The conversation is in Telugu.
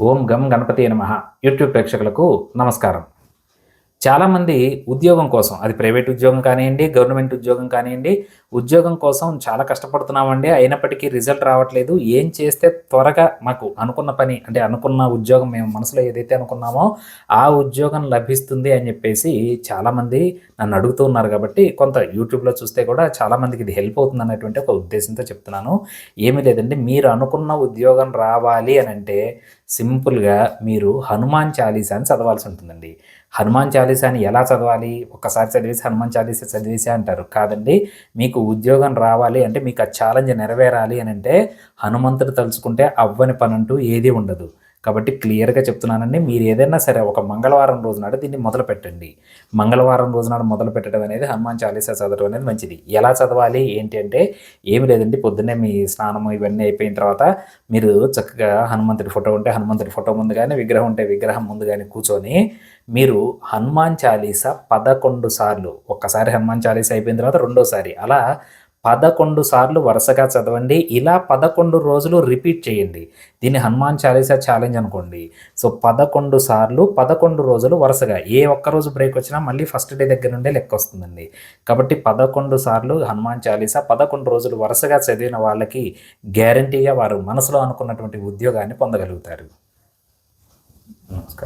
ఓం గం గణపతి నమ. యూట్యూబ్ ప్రేక్షకులకు నమస్కారం. చాలామంది ఉద్యోగం కోసం అది ప్రైవేట్ ఉద్యోగం కానివ్వండి గవర్నమెంట్ ఉద్యోగం కానివ్వండి ఉద్యోగం కోసం చాలా కష్టపడుతున్నామండి. అయినప్పటికీ రిజల్ట్ రావట్లేదు. ఏం చేస్తే త్వరగా మాకు అనుకున్న పని అంటే అనుకున్న ఉద్యోగం మేము మనసులో ఏదైతే అనుకున్నామో ఆ ఉద్యోగం లభిస్తుంది అని చెప్పేసి చాలామంది నన్ను అడుగుతూ ఉన్నారు. కాబట్టి కొంత యూట్యూబ్లో చూస్తే కూడా చాలామందికి ఇది హెల్ప్ అవుతుంది అన్నటువంటి ఒక ఉద్దేశంతో చెప్తున్నాను. ఏమీ లేదండి. మీరు అనుకున్న ఉద్యోగం రావాలి అని అంటే సింపుల్గా మీరు హనుమాన్ చాలీసాని చదవాల్సి ఉంటుందండి. హనుమాన్ చాలీసాని ఎలా చదవాలి? ఒక్కసారి చదివేసి హనుమాన్ చాలీసా చదివేసి అంటారు. కాదండి మీకు ఉద్యోగం రావాలి అంటే మీకు ఆ ఛాలెంజ్ నెరవేరాలి అని అంటే హనుమంతుడు తలుచుకుంటే అవ్వని పని అంటూ ఏదీ ఉండదు. కాబట్టి క్లియర్గా చెప్తున్నానండి. మీరు ఏదైనా సరే ఒక మంగళవారం రోజు నాడు దీన్ని మొదలు పెట్టండి. మంగళవారం రోజు నాడు మొదలు పెట్టడం అనేది హనుమాన్ చాలీసా చదవడం అనేది మంచిది. ఎలా చదవాలి? ఏంటి అంటే ఏమి లేదండి. పొద్దున్నే మీ స్నానము ఇవన్నీ అయిపోయిన తర్వాత మీరు చక్కగా హనుమంతుడి ఫోటో ఉంటే హనుమంతుడి ఫోటో ముందు కానీ విగ్రహం ఉంటే విగ్రహం ముందు కానీ కూర్చొని మీరు హనుమాన్ చాలీసా పదకొండు సార్లు. ఒక్కసారి హనుమాన్ చాలీసా అయిపోయిన తర్వాత రెండోసారి. అలా పదకొండు సార్లు వరుసగా చదవండి. ఇలా పదకొండు రోజులు రిపీట్ చేయండి. దీన్ని హనుమాన్ చాలీసా ఛాలెంజ్ అనుకోండి. సో పదకొండు సార్లు పదకొండు రోజులు వరుసగా. ఏ ఒక్క రోజు బ్రేక్ వచ్చినా మళ్ళీ ఫస్ట్ డే దగ్గర నుండే లెక్క వస్తుందండి. కాబట్టి పదకొండు సార్లు హనుమాన్ చాలీసా పదకొండు రోజులు వరుసగా చదివిన వాళ్ళకి గ్యారంటీగా వారు మనసులో అనుకున్నటువంటి ఉద్యోగాన్ని పొందగలుగుతారు. నమస్కారం.